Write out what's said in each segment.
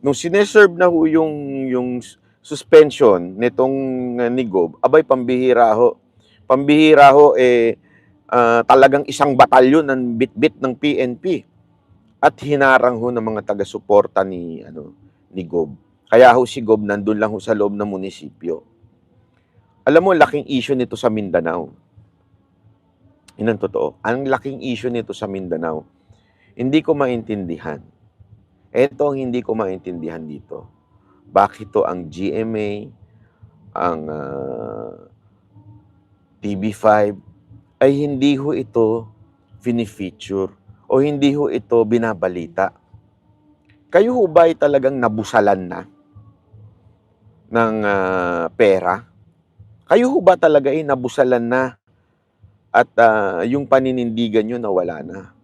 nung sineserve na ho yung, yung suspension nitong uh, ni Gob, abay pambihira ho. Pambihira ho eh ah, talagang isang batalyon ng bitbit ng PNP at hinarang ho ng mga taga-suporta ni ano ni Gob. Kaya ho si Gob nandun lang ho sa loob ng munisipyo. Alam mo, laking issue nito sa Mindanao. Yun ang totoo. Ang laking issue nito sa Mindanao. Hindi ko maintindihan. Ito ang hindi ko maintindihan dito. Bakit to ang GMA, ang ah, TV5, ay hindi ho ito fini-feature o hindi ho ito binabalita. Kayo ho ba ay talagang nabusalan na ng ah, pera? Kayo ho ba talaga ay nabusalan na at ah, yung paninindigan nyo nawala na?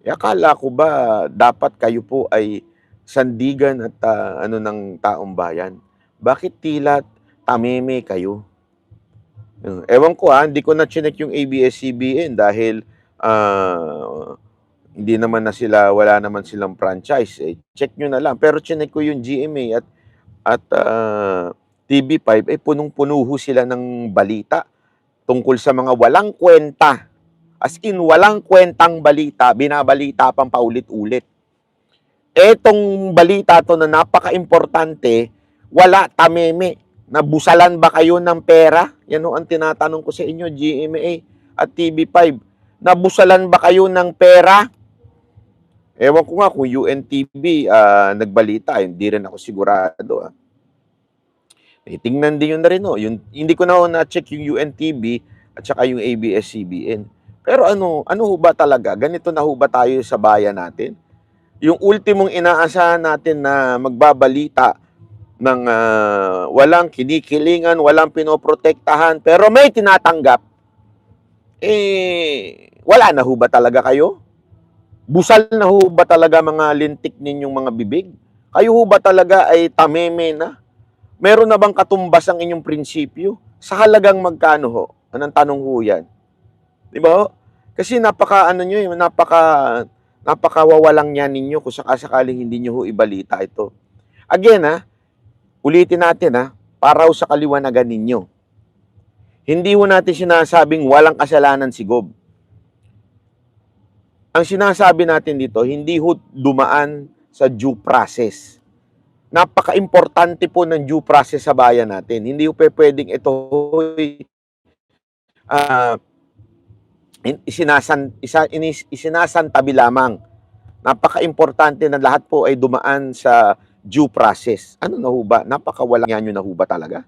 E akala ko ba dapat kayo po ay sandigan at ah, ano ng taong bayan? Bakit tila tameme kayo? Uh, Ewan ko ha, hindi ko na chinek yung ABS-CBN dahil ah, hindi naman na sila, wala naman silang franchise. Eh, check nyo na lang. Pero chinek ko yung GMA at, at ah, TV5, eh punong-puno sila ng balita tungkol sa mga walang kwenta. As in, walang kwentang balita, binabalita pang paulit-ulit. Etong balita to na napaka-importante, wala tameme. Nabusalan ba kayo ng pera? Yan ho ang tinatanong ko sa inyo, GMA at TV5. Nabusalan ba kayo ng pera? Ewan ko nga kung UNTV ah, nagbalita, hindi rin ako sigurado. Ah. Eh, tingnan din yun na rin. Oh. Yung, hindi ko na na-check yung UNTV at saka yung ABS-CBN. Pero ano, ano ho ba talaga? Ganito na ho ba tayo sa bayan natin? Yung ultimong inaasahan natin na magbabalita ng ah, walang kinikilingan, walang pinoprotektahan, pero may tinatanggap, eh, wala na ho ba talaga kayo? Busal na ho ba talaga mga lintik ninyong mga bibig? Kayo ho ba talaga ay tameme na? Meron na bang katumbas ang inyong prinsipyo? Sa halagang magkano ho? Anong tanong ho yan? Di ba ho? Kasi napaka ano nyo, eh, napaka napakawawalang yan ninyo kung sakasakaling hindi nyo ho ibalita ito. Again ha, ulitin natin ha, para ho sa kaliwanagan ninyo. Hindi ho natin sinasabing walang kasalanan si Gob. Ang sinasabi natin dito, hindi ho dumaan sa due process. Napaka-importante po ng due process sa bayan natin. Hindi ho pwedeng ito ah, in- isinasan, isa, inis, isinasantabi lamang. Napaka-importante na lahat po ay dumaan sa due process. Ano na ho ba? Napakawala nyo na ho ba talaga?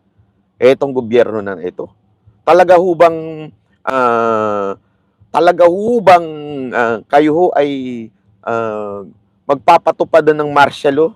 Etong gobyerno na ito. Talaga ho bang ah, talaga ho bang ah, kayo ho ay ah, magpapatupad ng martial law